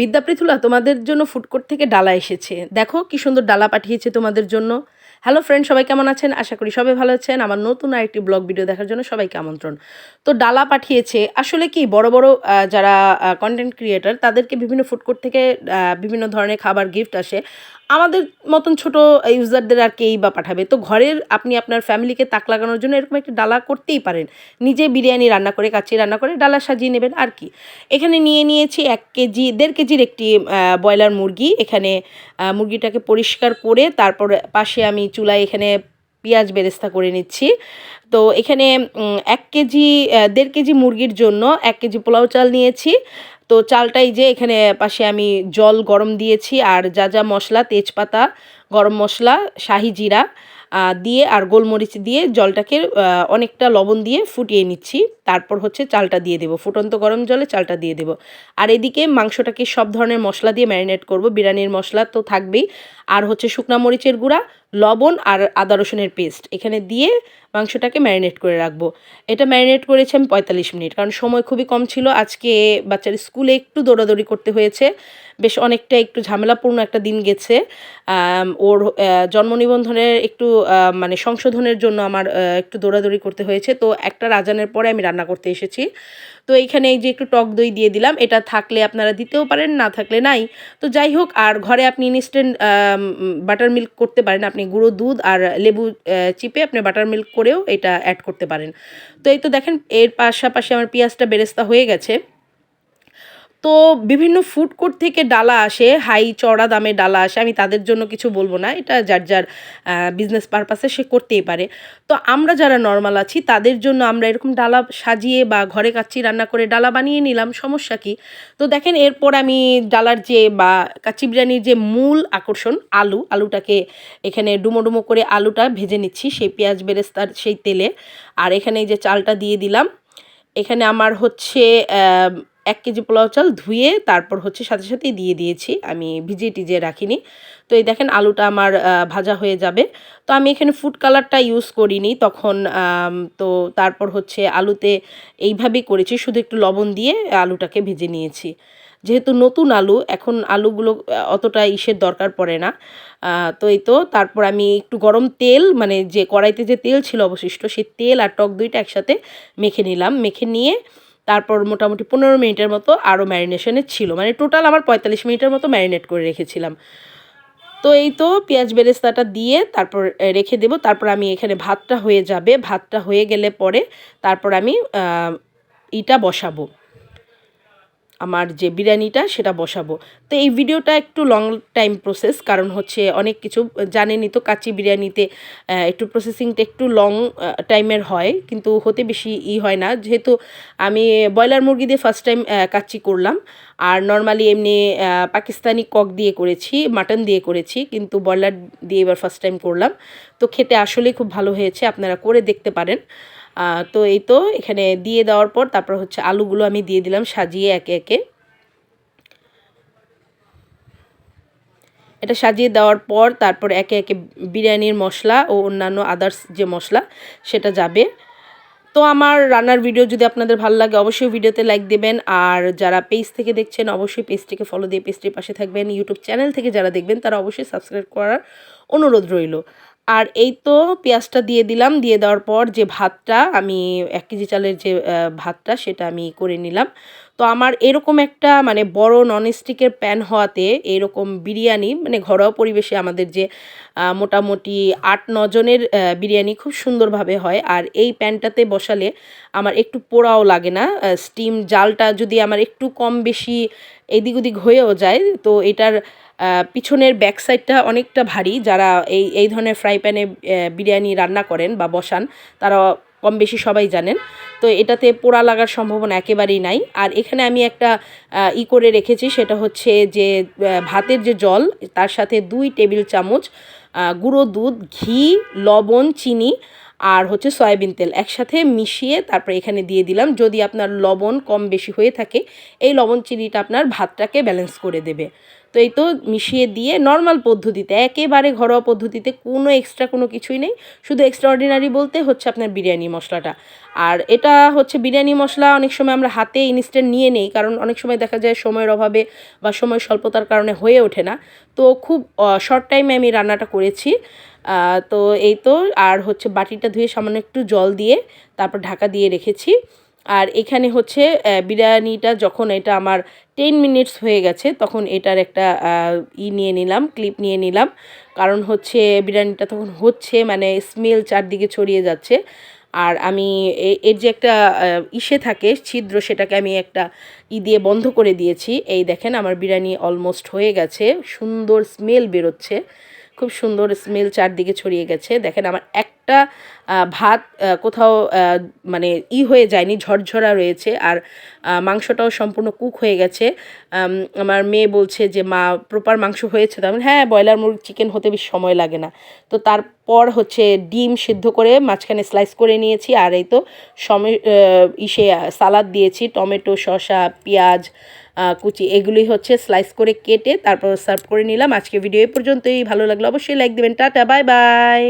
বিদ্যাপৃথুলা তোমাদের জন্য food court থেকে ডালা এসেছে। দেখো কি সুন্দর ডালা পাঠিয়েছে তোমাদের জন্য। হ্যালো ফ্রেন্ড সবাই কেমন আছেন? আশা করি সবাই ভালো আছেন। আমার নতুন আরেকটি ব্লগ ভিডিও দেখার জন্য সবাইকে আমন্ত্রণ। তো ডালা পাঠিয়েছে, আসলে কি বড় বড় যারা কন্টেন্ট ক্রিয়েটার তাদেরকে বিভিন্ন ফুড কোর্ট থেকে বিভিন্ন ধরনের খাবার গিফট আসে। আমাদের মতন ছোট ইউজারদের আর কেই বা পাঠাবে? তো ঘরের আপনি আপনার ফ্যামিলিকে তাক লাগানোর জন্য এরকম একটা ডালা করতেই পারেন। নিজে বিরিয়ানি রান্না করে কাছে রান্না করে, ডালা সাজিয়ে নেবেন, আর কি। এখানে নিয়ে নিয়েছি এক কেজি, দেড় কেজির একটি ব্রয়লার মুরগি। এখানে মুরগিটাকে পরিষ্কার করে তারপর পাশে আমি চুলায় এখানে পেঁয়াজ বেরেস্তা করে নিচ্ছি। তো এখানে এক কেজি দেড় কেজি মুরগির জন্য এক কেজি পোলাও চাল নিয়েছি। তো চালটাই যে এখানে পাশে আমি জল গরম দিয়েছি আর যা যা মশলা, তেজপাতা, গরম মশলা, শাহি জিরা দিয়ে আর গোলমরিচ দিয়ে জলটাকে অনেকটা লবণ দিয়ে ফুটিয়ে নিচ্ছি। তারপর হচ্ছে চালটা দিয়ে দেবো। ফুটন্ত গরম জলে চালটা দিয়ে দেবো। আর এদিকে মাংসটাকে সব ধরনের মশলা দিয়ে ম্যারিনেট করব। বিরিয়ানির মশলা তো থাকবেই। আর হচ্ছে শুকনা মরিচের গুঁড়া, লবণ আর আদা রসুনের পেস্ট। এখানে দিয়ে মাংসটাকে ম্যারিনেট করে রাখব। এটা ম্যারিনেট করেছি আমি পঁয়তাল্লিশ মিনিট, কারণ সময় খুবই কম ছিল। আজকে বাচ্চার স্কুলে একটু দৌড়াদৌড়ি করতে হয়েছে। বেশ অনেকটা একটু ঝামেলাপূর্ণ একটা দিন গেছে। ওর জন্ম নিবন্ধনের একটু মানে সংশোধনের জন্য আমার একটু দৌড়াদৌড়ি করতে হয়েছে। তো একটা রাজানের পরে আমি রান্না করতে এসেছি। তো এইখানে এই যে একটু টক দই দিয়ে দিলাম, এটা থাকলে আপনারা দিতেও পারেন, না থাকলে নাই। তো যাই হোক, আর ঘরে আপনি ইনস্ট্যান্ট বাটার মিল্ক করতে পারেন, আপনি গুঁড়ো দুধ আর লেবু চিপে আপনি বাটার মিল্ক করেও এটা অ্যাড করতে পারেন। তো এই তো দেখেন, এর পাশাপাশি আমার পেঁয়াজটা বেরেস্তা হয়ে গেছে। তো বিভিন্ন ফুড কোর্ট থেকে ডালা আসে হাই চড়া দামে ডালা আসে, আমি তাদের জন্য কিছু বলব না, এটা যার যার বিজনেস পারপাসে সে করতেই পারে। তো আমরা যারা নর্মাল আছি, তাদের জন্য আমরা এরকম ডালা সাজিয়ে বা ঘরে কাচ্চি রান্না করে ডালা বানিয়ে নিলাম, সমস্যা কি? তো দেখেন, এরপর আমি ডালার যে বা কাচ্চি বিরিয়ানির যে মূল আকর্ষণ, আলু, আলুটাকে এখানে ডুমো ডুমো করে আলুটা ভেজে নিচ্ছি, সেই পেঁয়াজ বেরেস্তার সেই তেলে। আর এখানে যে চালটা দিয়ে দিলাম, এখানে আমার হচ্ছে এক কেজি পোলাও চাল ধুয়ে তারপর হচ্ছে সাথে সাথেই দিয়ে দিয়েছি। আমি ভিজিয়ে টিজিয়ে রাখিনি। তো এই দেখেন আলুটা আমার ভাজা হয়ে যাবে। তো আমি এখানে ফুড কালারটা ইউজ করিনি। তখন তো তারপর হচ্ছে আলুতে এইভাবেই করেছি। শুধু একটু লবণ দিয়ে আলুটাকে ভেজে নিয়েছি। যেহেতু নতুন আলু, এখন আলুগুলো অতটা ইসের দরকার পড়ে না। তো এই তো তারপর আমি একটু গরম তেল মানে যে কড়াইতে যে তেল ছিল অবশিষ্ট, সেই তেল আর টক দইটা একসাথে মেখে নিলাম। মেখে নিয়ে তারপর মোটামুটি পনেরো মিনিটের মতো আরও ম্যারিনেশনে ছিল। মানে টোটাল আমার পঁয়তাল্লিশ মিনিটের মতো ম্যারিনেট করে রেখেছিলাম। তো এই তো পেঁয়াজ বেরেস্তাটা দিয়ে তারপর রেখে দেব। তারপর আমি এখানে ভাতটা হয়ে যাবে। ভাতটা হয়ে গেলে পরে তারপর আমি ইটা বসাবো। আমার যে বিরিয়ানিটা, সেটা বসাবো। তো এই ভিডিওটা একটু লং টাইম প্রসেস কারণ হচ্ছে অনেক কিছু জানেনই তো কাচ্চি বিরিয়ানিতে একটু প্রসেসিংটা একটু লং টাইমের হয়, কিন্তু হতে বেশি ই হয় না। যেহেতু আমি ব্রয়লার মুরগি দিয়ে ফার্স্ট টাইম কাচ্চি করলাম, আর নর্মালি এমনি পাকিস্তানি কক দিয়ে করেছি মাটন দিয়ে করেছি, কিন্তু ব্রয়লার দিয়ে এবার ফার্স্ট টাইম করলাম। তো খেতে আসলেই খুব ভালো হয়েছে, আপনারা করে দেখতে পারেন। তো এই তো এখানে দিয়ে দেওয়ার পর তারপর হচ্ছে আলুগুলো আমি দিয়ে দিলাম সাজিয়ে একে একে। এটা সাজিয়ে দেওয়ার পর তারপর একে একে বিরিয়ানির মশলা ও অন্যান্য আদার্স যে মশলা সেটা যাবে। তো আমার রান্নার ভিডিও যদি আপনাদের ভালো লাগে অবশ্যই ভিডিওতে লাইক দেবেন আর যারা পেজ থেকে দেখছেন অবশ্যই পেজটিকে ফলো দিয়ে পেজটির পাশে থাকবেন। ইউটিউব চ্যানেল থেকে যারা দেখবেন তারা অবশ্যই সাবস্ক্রাইব করার অনুরোধ রইল। আর এই তো পেঁয়াজটা দিয়ে দিলাম, দিয়ে দেওয়ার পর যে ভাতটা আমি এক কেজি চালের যে ভাতটা সেটা আমি করে নিলাম। তো আমার এরকম একটা মানে বড় ননস্টিকের প্যান হওয়াতে এরকম বিরিয়ানি মানে ঘরোয়া পরিবেশে আমাদের যে মোটামুটি আট নজনের বিরিয়ানি খুব সুন্দরভাবে হয়। আর এই প্যানটাতে বসালে আমার একটু পোড়াও লাগে না স্টিম জালটা যদি আমার একটু কম বেশি এদিক ওদিক হয়েও যায়, তো এটার পিছনের ব্যাক সাইডটা অনেকটা ভারী। যারা এই এই ধরনের ফ্রাই প্যানে বিরিয়ানি রান্না করেন বা বসান তারা কম বেশি সবাই জানেন। তো এটাতে পোড়া লাগার সম্ভাবনা একেবারেই নাই। আর এখানে আমি একটা ই করে রেখেছি, সেটা হচ্ছে যে ভাতের যে জল, তার সাথে দুই টেবিল চামচ গুঁড়ো দুধ, ঘি, লবণ, চিনি আর হচ্ছে সয়াবিন তেল একসাথে মিশিয়ে তারপরে এখানে দিয়ে দিলাম। যদি আপনার লবণ কম বেশি হয়ে থাকে, এই লবণ, চিনিটা আপনার ভাতটাকে ব্যালেন্স করে দেবে। তো এই তো মিশিয়ে দিয়ে নর্মাল পদ্ধতিতে, একেবারে ঘরোয়া পদ্ধতিতে কোনো এক্সট্রা কোনো কিছুই নেই। শুধু এক্সট্রা অর্ডিনারি বলতে হচ্ছে আপনার বিরিয়ানি মশলাটা। আর এটা হচ্ছে বিরিয়ানি মশলা অনেক সময় আমরা হাতে ইনস্ট্যান্ট নিয়ে নেই, কারণ অনেক সময় দেখা যায় সময়ের অভাবে বা সময় স্বল্পতার কারণে হয়ে ওঠে না। তো খুব শর্ট টাইমে আমি রান্নাটা করেছি। তো এই তো, আর হচ্ছে বাটিটা ধুয়ে সামান্য একটু জল দিয়ে তারপর ঢাকা দিয়ে রেখেছি। আর এখানে হচ্ছে বিরিয়ানিটা যখন এটা আমার টেন মিনিটস হয়ে গেছে, তখন এটার একটা ই নিয়ে নিলাম ক্লিপ নিয়ে নিলাম। কারণ হচ্ছে বিরিয়ানিটা তখন হচ্ছে মানে স্মেল চারদিকে ছড়িয়ে যাচ্ছে। আর আমি এর যে একটা ইসে থাকে, ছিদ্র, সেটাকে আমি একটা ই দিয়ে বন্ধ করে দিয়েছি। এই দেখেন, আমার বিরিয়ানি অলমোস্ট হয়ে গেছে, সুন্দর স্মেল বেরোচ্ছে। খুব সুন্দর স্মেল চারদিকে ছড়িয়ে গেছে। দেখেন আমার একটা ভাত কোথাও মানে ই হয়ে যায়নি, ঝরঝরা রয়েছে আর মাংসটাও সম্পূর্ণ কুক হয়ে গেছে। আমার মেয়ে বলছে যে, মা প্রপার মাংস হয়েছে তো? হ্যাঁ ব্রয়লার মুরগ চিকেন হতে বেশি সময় লাগে না। তো তারপর হচ্ছে ডিম সিদ্ধ করে মাঝখানে স্লাইস করে নিয়েছি আর এই তো সময় ইসে সালাদ দিয়েছি, টমেটো, শসা, পেঁয়াজ কুচি। এগুলি হচ্ছে স্লাইস করে কেটে তারপর সার্ভ করে নিলাম। আজকে ভিডিও এই পর্যন্তই। ভালো লাগল অবশ্যই লাইক দেবেন। Tata bye bye